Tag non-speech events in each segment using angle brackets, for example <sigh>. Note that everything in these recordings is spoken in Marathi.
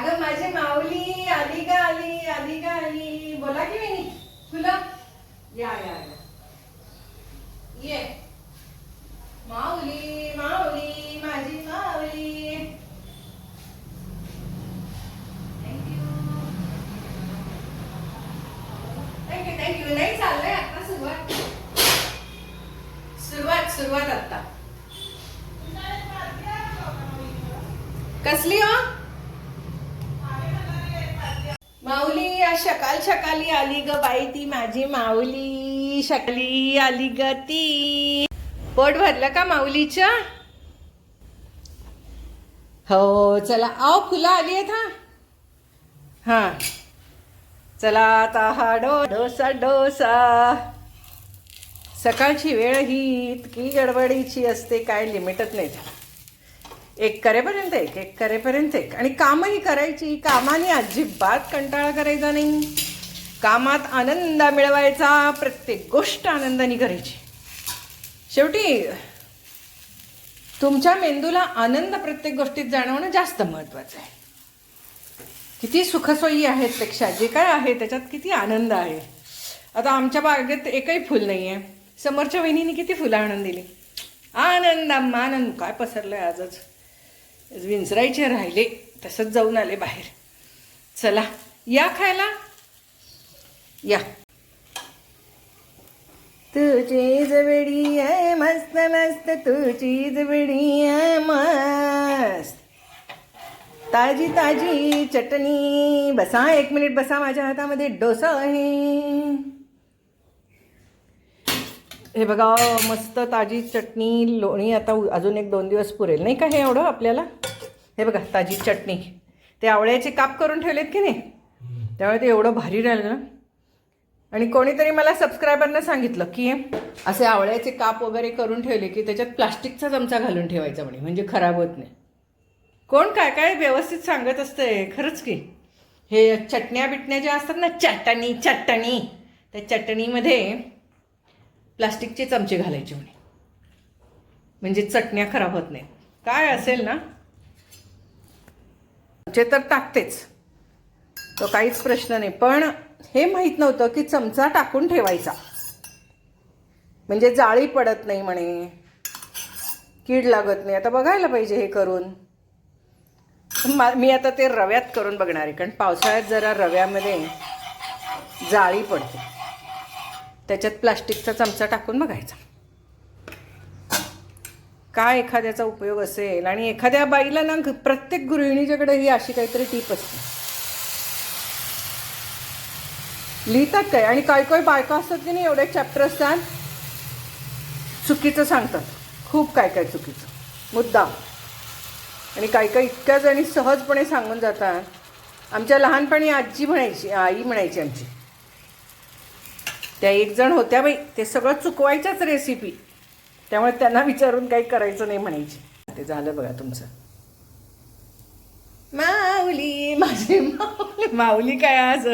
अगं माझी माऊली आली का आली आली का आली. बोला की मी तुला या या. ये. माऊली माऊली माझी माऊली. थँक्यू थँक्यू थँक्यू नाही चाललंय आता सुरुवात. सुरुवात सुरुवात आता. कसली हो? माऊली शकाल शकाली आली ग बाई ती माझी माऊली. शकली आली ग ती. पोट भरलं का माऊलीच्या हो चला आओ फुलं आली आहेत हा. हा. चला आता हा डो डोसा डोसा. सकाळची वेळ ही इतकी गडबडीची असते काय लिमिटच नाही. एक करेपर्यंत एक एक करेपर्यंत एक. आणि कामही करायची कामाने अजिबात कंटाळा करायचा नाही. कामात आनंद मिळवायचा प्रत्येक गोष्ट आनंदाने करायची. शेवटी तुमच्या मेंदूला आनंद प्रत्येक गोष्टीत जाणवणं जास्त महत्त्वाचं आहे. किती सुखसोयी आहेत पेक्षा जे काय आहे त्याच्यात किती आनंद आहे. आता आमच्या बागेत एकही फुल नाही आहे समोरच्या वहिनीने किती फुलं आणून दिली? आनंद आनंद. काय पसरलं आहे आजच? विंचरायचे राहिले तसंच जाऊन आले बाहेर. चला या खायला. या. तुझी जवळी आहे मस्त मस्त तुझी जवळी आहे मस्त. ताजी ताजी चटणी. बसा एक मिनिट बसा माझ्या हातामध्ये डोसा आहे. हे बघा मस्त ताजी चटणी लोणी आता अजून एक दोन दिवस पुरेल. नाही का हे एवढं आपल्याला? हे बघा ताजी चटणी. ते आवळ्याचे काप करून ठेवलेत की नाही? त्यामुळे ते एवढं भारी राहिलं ना. आणि कोणीतरी मला सबस्क्रायबरनं सांगितलं की असे आवळ्याचे काप वगैरे करून ठेवले की त्याच्यात प्लास्टिकचा चमचा घालून ठेवायचा म्हणे म्हणजे खराब होत नाही. कोण काय काय व्यवस्थित सांगत असतंय खरंच की. हे चटण्या बिटण्या ज्या असतात ना चटणी चटणी त्या चटणीमध्ये प्लास्टिकचे चमचे घालायचे म्हणे. म्हणजे चटण्या खराब होत नाहीत. काय असेल ना? चमचे तर टाकतेच. तो काहीच प्रश्न नाही. पण हे माहीत नव्हतं की चमचा टाकून ठेवायचा. म्हणजे जाळी पडत नाही म्हणे. कीड लागत नाही. आता बघायला पाहिजे हे करून. मी आता ते रव्यात करून बघणार आहे. कारण पावसाळ्यात जरा रव्यामध्ये जाळी पडते. त्याच्यात प्लास्टिकचा चमचा टाकून बघायचा. काय एखाद्याचा उपयोग असेल आणि एखाद्या बाईला ना प्रत्येक गृहिणीच्याकडे ही अशी काहीतरी टीप असते. लिहितात काय आणि काय काय बायका असतात की नाही एवढे चॅप्टर असतात. चुकीचं सांगतात. खूप काय काय चुकीचं. मुद्दाम. आणि काही काही इतक्या जणी सहजपणे सांगून जातात. आमच्या लहानपणी आजी म्हणायची आई म्हणायची आमची त्या एक जण होत्या बाई ते सगळं चुकवायच्याच रेसिपी त्यामुळे त्यांना विचारून काही करायचं नाही म्हणायची. ते झालं बघा तुमचं. माऊली माझी माऊली. माऊली काय आज?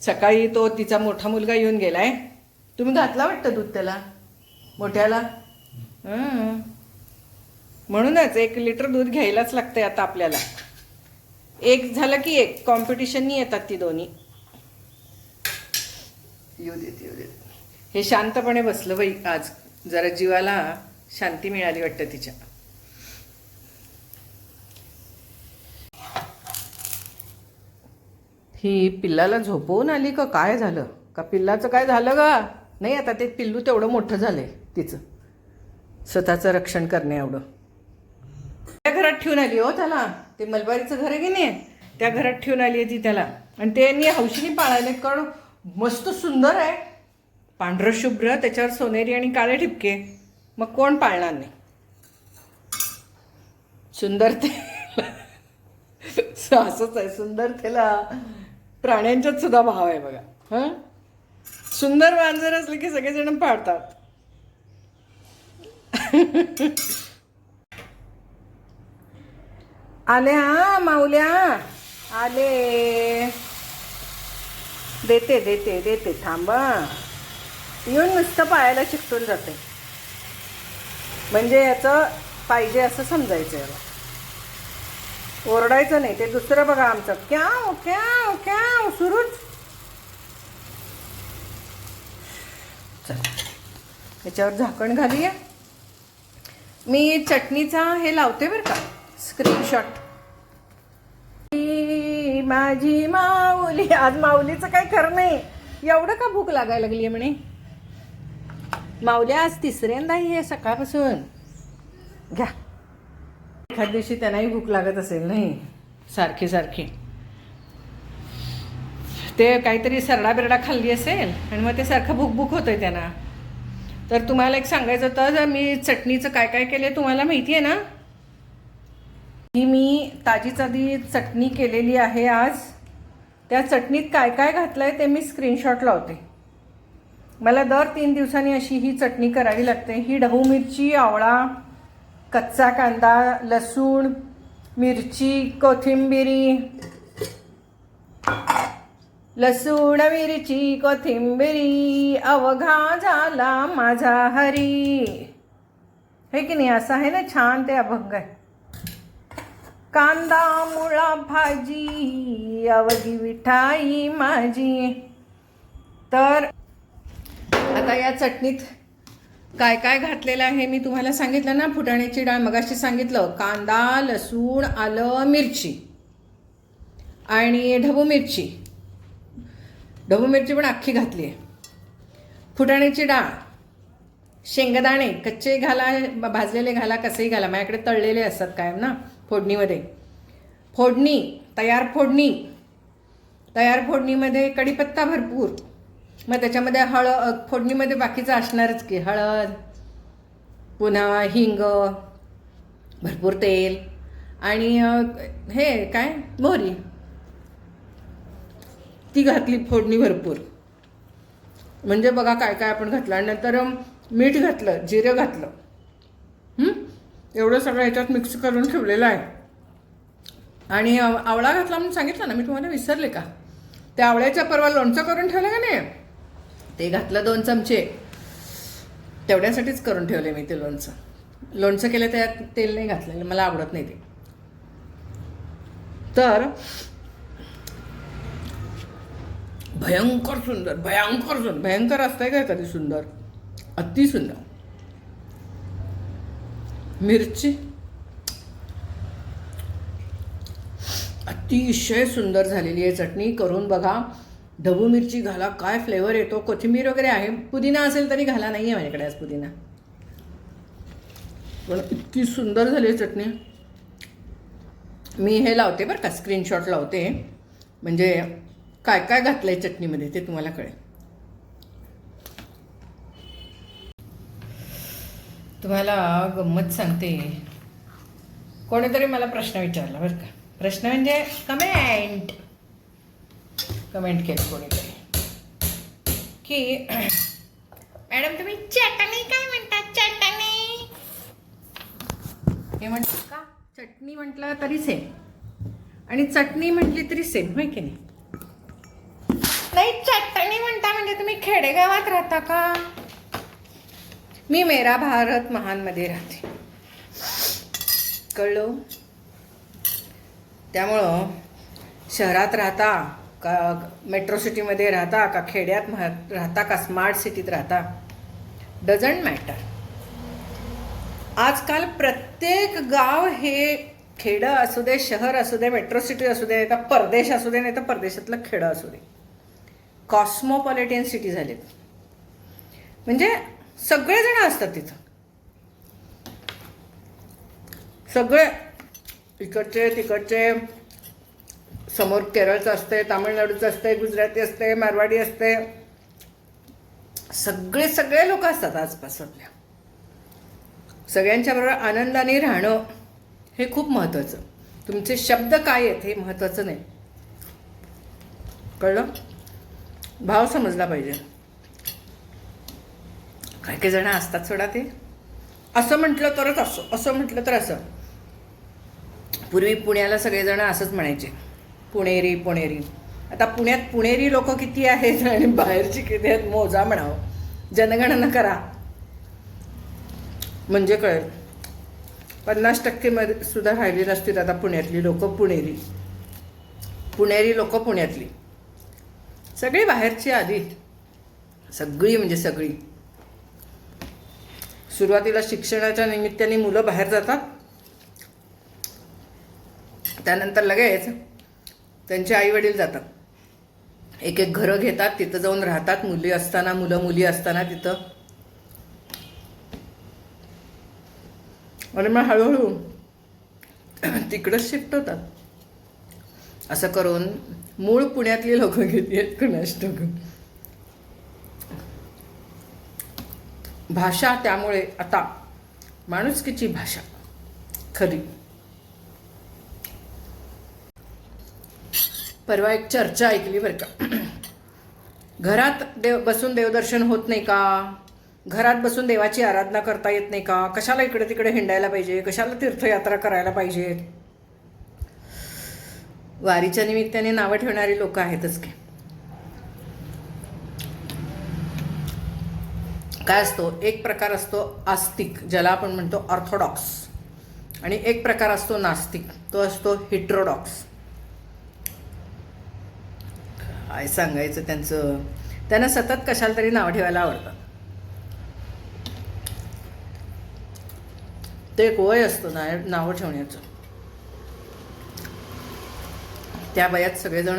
सकाळी तो तिचा मोठा मुलगा येऊन गेलाय. तुम्ही घातला वाटतं दूध त्याला? मोठ्याला? म्हणूनच एक लिटर दूध घ्यायलाच लागतंय आता आपल्याला. एक झालं की एक. कॉम्पिटिशननी येतात ती दोन्ही. येऊ देत येऊ देत. हे शांतपणे बसलं बाई आज. जरा जीवाला शांती मिळाली वाटतं तिच्या. ही पिल्लाला झोपवून आली का? काय झालं? का पिल्लाचं काय झालं का नाही आता ते पिल्लू तेवढं मोठं झालंय तिचं. स्वतःचं रक्षण करणे एवढं. त्या घरात ठेवून आली हो त्याला. ते मलबारीचं घर आहे की नाही? त्या घरात ठेवून आली आहे ती त्याला. आणि त्यांनी हौशीने पाळायला कारण मस्त सुंदर आहे. पांढरं शुभ्र त्याच्यावर सोनेरी आणि काळे ठिपके. मग कोण पाळणार नाही? सुंदर ते <laughs> असंच आहे सुंदर त्याला प्राण्यांच्यात सुद्धा भाव आहे बघा. हं? सुंदर मांजर असले की सगळेजण पाळतात. <laughs> आले हा माऊल्या? आले. देते देते देते थांबा येऊन नुसतं पायाला चिकटून जाते. म्हणजे याचं पाहिजे असं समजायचं याला ओरडायचं नाही ते दुसरं बघा आमचं. क्याव क्याव क्याव सुरूच. चल याच्यावर झाकण घालूया. मी चटणीचा हे लावते बरं का स्क्रीनशॉट माझी माऊली. आज माऊलीचं काय खरं नाही. एवढं का भूक लागायला लागली आहे म्हणे? माऊली आज तिसऱ्यांदा हे सकाळपासून. घ्या. एखाद दिवशी त्यांनाही भूक लागत असेल नाही. सारखी सारखी. ते काहीतरी सरडा बिरडा खाल्ली असेल आणि मग ते सारखं भूक भूक होतंय त्यांना. तर तुम्हाला एक सांगायचं होतं मी चटणीचं काय काय केलं तुम्हाला माहिती आहे ना? ही मी ताजी ताजी चटणी केलेली आहे आज. त्या चटणीत काय काय घातलं आहे ते मी स्क्रीनशॉट लावते मला दर तीन दिवसांनी अशी ही चटणी करावी लागते. ही ढबू मिरची आवळा कच्चा कांदा लसूण मिरची कोथिंबिरी लसूण मिरची कोथिंबिरी अवघा झाला माझा हरी. हे की नाही? असं आहे ना? छान ते अभंग आहे. कांदा मुळा भाजी अवधी विठाई माझी. तर आता या चटणीत काय काय घातलेलं आहे मी तुम्हाला सांगितलं ना? फुटाण्याची डाळ मगाशी सांगितलं. कांदा लसूण आलं मिरची. आणि ढबू मिरची. ढबू मिरची पण अख्खी घातली आहे. फुटाण्याची डाळ. शेंगदाणे कच्चे घाला भाजलेले घाला कसेही घाला. माझ्याकडे तळलेले असतात कायम ना? फोडणीमध्ये. फोडणी तयार फोडणी. तयार फोडणीमध्ये कढीपत्ता भरपूर. मग त्याच्यामध्ये हळद फोडणीमध्ये बाकीचं असणारच की हळद पुन्हा हिंग भरपूर तेल आणि हे काय? मोहरी. ती घातली फोडणी भरपूर. म्हणजे बघा काय काय आपण घातलं. आणि नंतर मीठ घातलं जिरं घातलं. एवढं सगळं ह्याच्यात मिक्स करून ठेवलेलं आहे. आणि आवळा घातला म्हणून सांगितलं ना मी तुम्हाला विसरले का? त्या आवळ्याच्या परवा लोणचं करून ठेवलं का नाही? ते घातलं दोन चमचे. तेवढ्यासाठीच करून ठेवले मी ते लोणचं. लोणचं केलं त्यात तेल नाही घातलेलं मला आवडत नाही ते. तर भयंकर सुंदर भयंकर सुंदर भयंकर असतंय का कधी सुंदर? अति सुंदर मिरची. अतिशय सुंदर झालेली आहे चटणी. करून बघा. ढबू मिरची घाला. काय फ्लेवर येतो? कोथिंबीर वगैरे आहे. पुदिना असेल तरी घाला. नाही आहे माझ्याकडे आज पुदिना. पण इतकी सुंदर झाली आहे चटणी. मी हे लावते बरं का. स्क्रीनशॉट लावते. म्हणजे काय काय घातलं आहे चटणीमध्ये ते तुम्हाला कळेल. तुम्हाला गंमत सांगते. कोणीतरी मला प्रश्न विचारला बरं का. प्रश्न म्हणजे कमेंट कमेंट केलं कोणीतरी. की मॅडम तुम्ही चटणी काय म्हणता? चटणी. हे म्हणतात का? चटणी म्हटलं तरी सेम आणि चटणी म्हटली तरी सेम होय की नाही? नाही चटणी म्हणता म्हणजे तुम्ही खेडेगावात राहता का? मी मेरा भारत महानमध्ये राहते. कळलं? त्यामुळं शहरात राहता का मेट्रो सिटीमध्ये राहता का खेड्यात मह राहता का स्मार्ट सिटीत राहता? डझंट मॅटर आजकाल प्रत्येक गाव हे खेडं असू दे शहर असू दे मेट्रो सिटी असू दे तर परदेश असू दे नाही तर परदेशातलं खेडं असू दे. कॉस्मोपॉलिटियन सिटी झालेत. म्हणजे सगळेजण असतात तिथं. सगळे इकडचे तिकडचे. समोर केरळचं असते तामिळनाडूचं असते गुजराती असते मारवाडी असते सगळे सगळे लोक असतात आजपासूनल्या. सगळ्यांच्या बरोबर आनंदाने राहणं हे खूप महत्त्वाचं तुमचे शब्द काय आहेत हे महत्त्वाचं नाही. कळलं? भाव समजला पाहिजे. काही काही जण असतात सोडा ते. असं म्हटलं तरच असं असं म्हटलं तर असं. पूर्वी पुण्याला सगळेजण असंच म्हणायचे पुणेरी पुणेरी. आता पुण्यात पुणेरी लोक किती आहेत आणि बाहेरची किती आहेत मोजा म्हणावं. जनगणना करा. म्हणजे कळेल. पन्नास टक्के मध्ये सुद्धा राहिली नसतील आता पुण्यातली लोक पुणेरी. पुणेरी लोक पुण्यातली. सगळी बाहेरची आधी सगळी म्हणजे सगळी. सुरुवातीला शिक्षणाच्या निमित्ताने मुलं बाहेर जातात. त्यानंतर लगेच त्यांचे आईवडील जातात. एक एक घरं घेतात तिथं जाऊन राहतात. मुली असताना मुलं मुली असताना तिथं. आणि मग हळूहळू तिकडंच शिफ्ट होतात. असं करून मूळ पुण्यातली लोक घेतली आहेत कुणाष्ट भाषा त्यामुळे आता माणुसकीची भाषा. खरी. परवा एक चर्चा ऐकली बरं का. घरात देव बसून देवदर्शन होत नाही का? घरात बसून देवाची आराधना करता येत नाही का? कशाला इकडे तिकडे हिंडायला पाहिजे? कशाला तीर्थयात्रा करायला पाहिजे? वारीच्या निमित्ताने नावं ठेवणारी लोक आहेतच की. काय असतो? एक प्रकार असतो आस्तिक ज्याला आपण म्हणतो ऑर्थोडॉक्स आणि एक प्रकार असतो नास्तिक तो असतो हिट्रोडॉक्स काय सांगायचं त्यांचं? त्यांना सतत कशाला तरी नावं ठेवायला आवडतं ते एक वय असतं ना नावं ठेवण्याचं. त्या वयात सगळेजण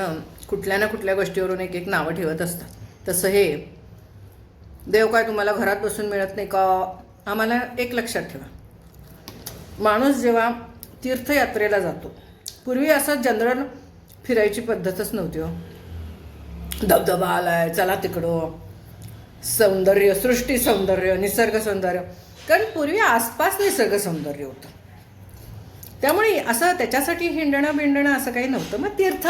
कुठल्या ना कुठल्या गोष्टीवरून एक एक नावं ठेवत असतात. तसं हे देव काय तुम्हाला घरात बसून मिळत नाही का? आम्हाला एक लक्षात ठेवा. माणूस जेव्हा तीर्थयात्रेला जातो पूर्वी असं जनरल फिरायची पद्धतच नव्हती हो. धबधबा आलाय चला तिकडं. सौंदर्य सृष्टी सौंदर्य निसर्ग सौंदर्य. कारण पूर्वी आसपास निसर्ग सौंदर्य होतं. त्यामुळे असं त्याच्यासाठी हिंडणं बिंडणं असं काही नव्हतं. मग तीर्थ.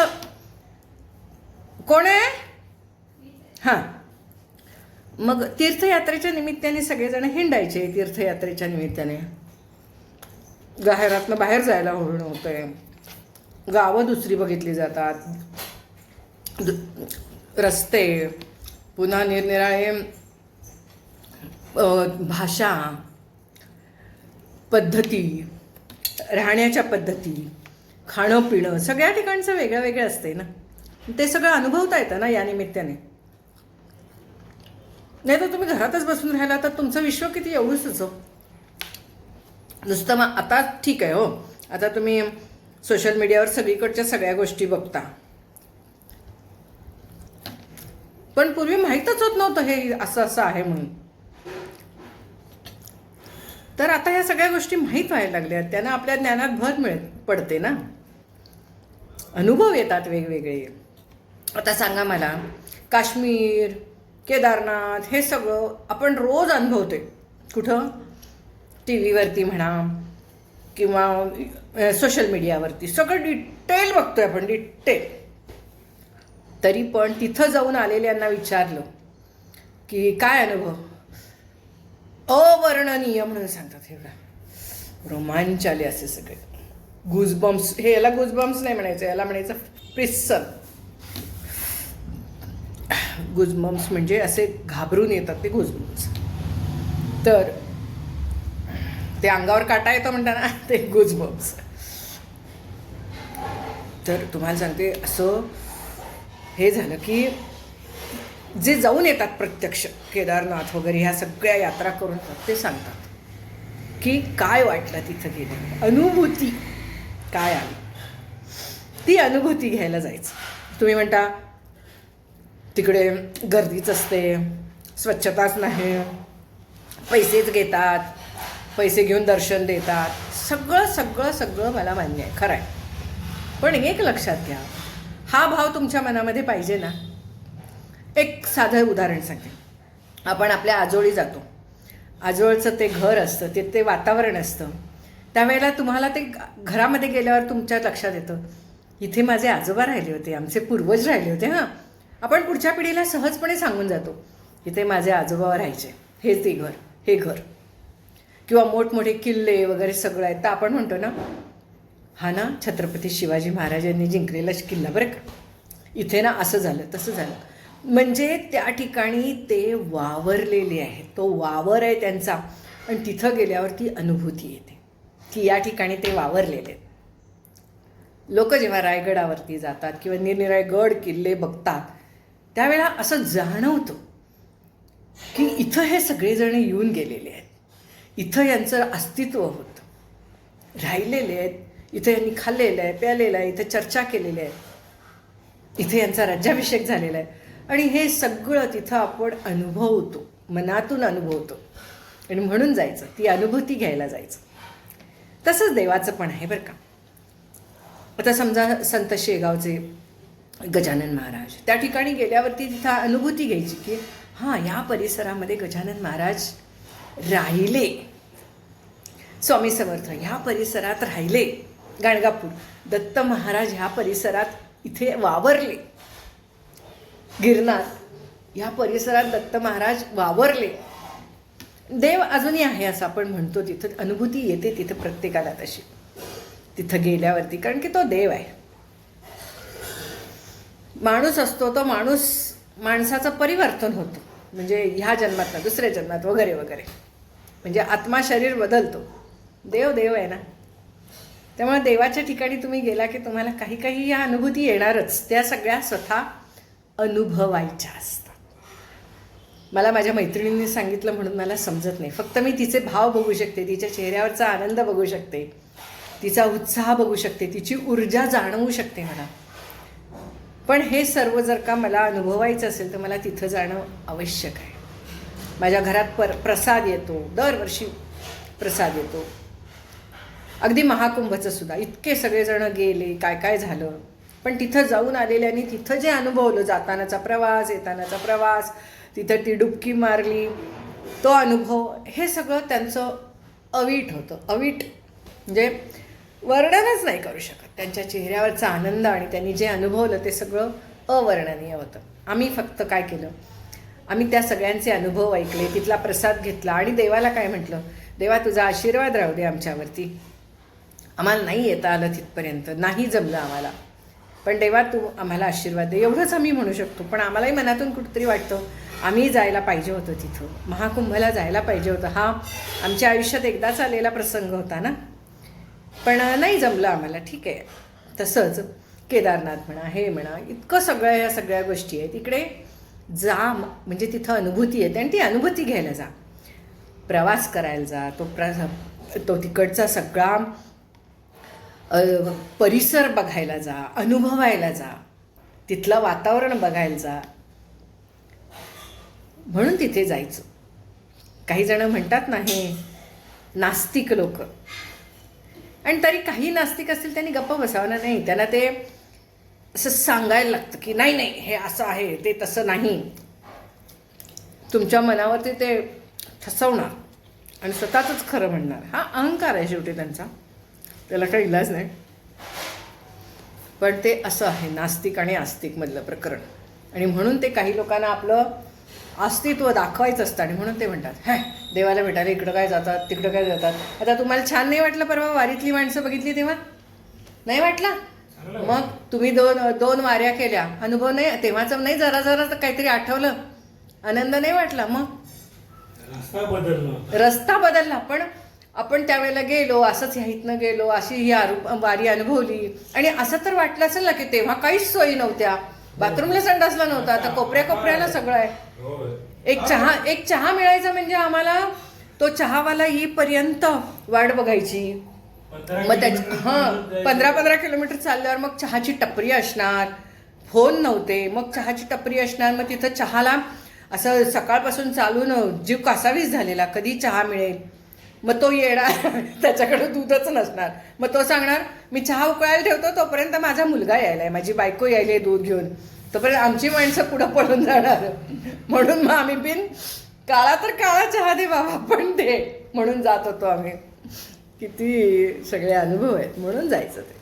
कोण आहे? हां. मग तीर्थयात्रेच्या निमित्ताने सगळेजण हिंडायचे तीर्थयात्रेच्या निमित्ताने. गाहेरातनं बाहेर जायला होणं होतंय गावं दुसरी बघितली जातात. दु- रस्ते पुन्हा निरनिराळे भाषा पद्धती राहण्याच्या पद्धती खाणं पिणं सगळ्या ठिकाणचं वेगळं वेगळं असते ना. ते सगळं अनुभवता येतं ना या निमित्ताने. नाही तर तुम्ही घरातच बसून राहिला तर तुमचं विश्व किती एवढंच असो नुसतं मग आता ठीक आहे हो. आता तुम्ही सोशल मीडियावर सगळीकडच्या सगळ्या गोष्टी बघता. पण पूर्वी माहीतच होत नव्हतं हे असं असं आहे म्हणून. तर आता ह्या सगळ्या गोष्टी माहीत व्हायला लागल्या. त्यांना आपल्या ज्ञानात भर मिळत पडते ना. अनुभव येतात वेगवेगळे. आता सांगा मला काश्मीर केदारनाथ हे सगळं आपण रोज अनुभवते कुठं? टी व्हीवरती म्हणा किंवा सोशल मीडियावरती सगळं डिटेल बघतोय आपण डिटेल तरी पण तिथं जाऊन आलेल्यांना विचारलं की काय अनुभव? अवर्णनीय म्हणून सांगतात हे बघा. रोमांच आले असे सगळे. गुजबम्स हे याला गुजबम्स नाही म्हणायचं याला म्हणायचं प्रिस्सन गुजमम्स म्हणजे असे घाबरून येतात ते गुजमम्स तर ते अंगावर काटा येतो म्हणताना ते गुजबम्स तर तुम्हाला सांगते असं हे झालं की जे जाऊन येतात प्रत्यक्ष केदारनाथ वगैरे ह्या सगळ्या यात्रा करून येतात, ते सांगतात की काय वाटलं तिथं गेलं अनुभूती काय आली? ती अनुभूती घ्यायला जायचं. तुम्ही म्हणता तिकडे गर्दीच असते स्वच्छताच नाही पैसेच घेतात पैसे घेऊन दर्शन देतात. सगळं सगळं सगळं मला मान्य आहे खरं आहे. पण एक लक्षात घ्या हा भाव तुमच्या मनामध्ये पाहिजे ना? एक साधं उदाहरण सांगेन. आपण आपल्या आजोळी जातो. आजोळचं ते घर असतं ते ते वातावरण असतं. त्यावेळेला तुम्हाला ते घरामध्ये गेल्यावर तुमच्या लक्षात येतं इथे माझे आजोबा राहिले होते आमचे पूर्वज राहिले होते हां. आपण पुढच्या पिढीला सहजपणे सांगून जातो इथे माझे आजोबा राहायचे हे ते घर हे घर. किंवा मोठमोठे किल्ले वगैरे सगळं आहेत तर आपण म्हणतो ना हा ना छत्रपती शिवाजी महाराजांनी जिंकलेला किल्ला बरं का? इथे ना असं झालं तसं झालं. म्हणजे त्या ठिकाणी ते वावरलेले आहेत तो वावर आहे त्यांचा. आणि तिथं गेल्यावर ती अनुभूती येते की या ठिकाणी ते वावरलेले आहेत. लोक जेव्हा रायगडावरती जातात किंवा निरनिराळे गड किल्ले बघतात त्यावेळा असं जाणवतं की इथं हे सगळेजण येऊन गेलेले आहेत. इथं यांचं अस्तित्व होतं. राहिलेले आहेत. इथं यांनी खाल्लेलं आहे प्यालेलं आहे इथं चर्चा केलेली आहे. इथे यांचा राज्याभिषेक झालेला आहे. आणि हे सगळं तिथं आपण अनुभवतो मनातून अनुभवतो. आणि म्हणून जायचं ती अनुभूती घ्यायला जायचं. तसंच देवाचं पण आहे बरं का. आता समजा संत शेगावचे गजानन महाराज. त्या ठिकाणी गेल्यावरती तिथं अनुभूती घ्यायची की हां या परिसरामध्ये गजानन महाराज राहिले. स्वामी समर्थ ह्या परिसरात राहिले. गाणगापूर दत्त महाराज ह्या परिसरात इथे वावरले. गिरनार ह्या परिसरात दत्त महाराज वावरले. देव अजूनही आहे असं आपण म्हणतो तिथं अनुभूती येते तिथं प्रत्येकाला तशी. तिथं गेल्यावरती कारण की तो देव आहे. माणूस असतो तो माणूस माणसाचं परिवर्तन होतं. म्हणजे ह्या जन्मातनं दुसऱ्या जन्मात वगैरे वगैरे. म्हणजे आत्मा शरीर बदलतो. देव देव आहे ना. त्यामुळे देवाच्या ठिकाणी तुम्ही गेला की तुम्हाला काही काही या अनुभूती येणारच. त्या सगळ्या स्वतः अनुभवायच्या असतात. मला माझ्या मैत्रिणींनी सांगितलं म्हणून मला समजत नाही. फक्त मी तिचे भाव बघू शकते तिच्या चेहऱ्यावरचा आनंद बघू शकते तिचा उत्साह बघू शकते तिची ऊर्जा जाणवू शकते मला. पण हे सर्व जर का मला अनुभवायचं असेल तर मला तिथं जाणं आवश्यक आहे. माझ्या घरात पर प्रसाद येतो दरवर्षी प्रसाद येतो. अगदी महाकुंभचं सुद्धा. इतके सगळेजण गेले काय काय झालं? पण तिथं जाऊन आलेल्यानी तिथं जे अनुभवलं जातानाचा प्रवास येतानाचा प्रवास तिथं ती डुबकी मारली तो अनुभव हे सगळं त्यांचं अवीट होतं. अवीट म्हणजे वर्णनच नाही करू शकत. त्यांच्या चेहऱ्यावरचा आनंद आणि त्यांनी जे अनुभवलं ते सगळं अवर्णनीय होतं. आम्ही फक्त काय केलं? आम्ही त्या सगळ्यांचे अनुभव ऐकले तिथला प्रसाद घेतला आणि देवाला काय म्हटलं? देवा तुझा आशीर्वाद राहू दे आमच्यावरती. आम्हाला नाही येता आलं तिथपर्यंत. नाही जमलं आम्हाला. पण देवा तू आम्हाला आशीर्वाद दे. एवढंच आम्ही म्हणू शकतो. पण आम्हालाही मनातून कुठंतरी वाटतं आम्ही जायला पाहिजे होतं तिथं. महाकुंभला जायला पाहिजे होतं. हा आमच्या आयुष्यात एकदाच आलेला प्रसंग होता ना? पण नाही जमलं आम्हाला. ठीक आहे. तसंच केदारनाथ म्हणा हे म्हणा इतकं सगळ्या ह्या सगळ्या गोष्टी आहेत. इकडे जा म्हणजे तिथं अनुभूती येते आणि ती अनुभूती घ्यायला जा. प्रवास करायला जा. तो प्र तो तिकडचा सगळा परिसर बघायला जा अनुभवायला जा. तिथलं वातावरण बघायला जा. म्हणून तिथे जायचं. काही जणं म्हणतात ना हे नास्तिक लोक. आणि तरी काही नास्तिक असतील त्यांनी गप्प बसावं नाही त्यांना ते असं सांगायला लागतं की नाही नाही हे असं आहे ते तसं नाही. तुमच्या मनावरती ते ठसवणार आणि स्वतःच खरं म्हणणार. हा अहंकार आहे शेवटी त्यांचा. त्याला काही इलाज नाही. पण ते असं आहे नास्तिक आणि आस्तिकमधलं प्रकरण. आणि म्हणून ते काही लोकांना आपलं अस्तित्व दाखवायचं असतं आणि म्हणून ते म्हणतात हॅ देवाला भेटायला इकडं काय जातात तिकडं काय जातात. आता तुम्हाला छान नाही वाटलं परवा वारीतली माणसं बघितली तेव्हा? नाही वाटला? मग तुम्ही दोन दोन वाऱ्या केल्या अनुभव नाही तेव्हाचं नाही जरा जरा तर काहीतरी आठवलं. आनंद नाही वाटला मग? रस्ता बदलणं रस्ता बदलला पण आपण त्यावेळेला गेलो असंच ह्या इथनं गेलो अशी ही वारी अनुभवली. आणि असं तर वाटलं असेल ना की तेव्हा काहीच सोयी नव्हत्या. बाथरूमला संडासला नव्हता आता कोपऱ्या कोपऱ्याला सगळं आहे. एक चहा एक चहा मिळायचा म्हणजे आम्हाला तो चहावाला येईपर्यंत वाट बघायची मग त्याची हां. पंधरा पंधरा किलोमीटर चालल्यावर मग चहाची टपरी असणार फोन नव्हते मग चहाची टपरी असणार मग तिथं चहाला असं सकाळपासून चालून जीव कासावीस झालेला कधी चहा मिळेल मग तो येणार. <laughs> त्याच्याकडे दूधच नसणार. मग तो सांगणार मी चहा उकळायला ठेवतो तोपर्यंत माझा मुलगा यायला आहे माझी बायको यायला आहे दूध घेऊन. तोपर्यंत आमची माणसं पुढं पळून जाणार. <laughs> म्हणून मग आम्ही बिन काळा तर काळा चहा दे बाबा पण दे. म्हणून जात होतो आम्ही. किती सगळे अनुभव आहेत. म्हणून जायचं ते.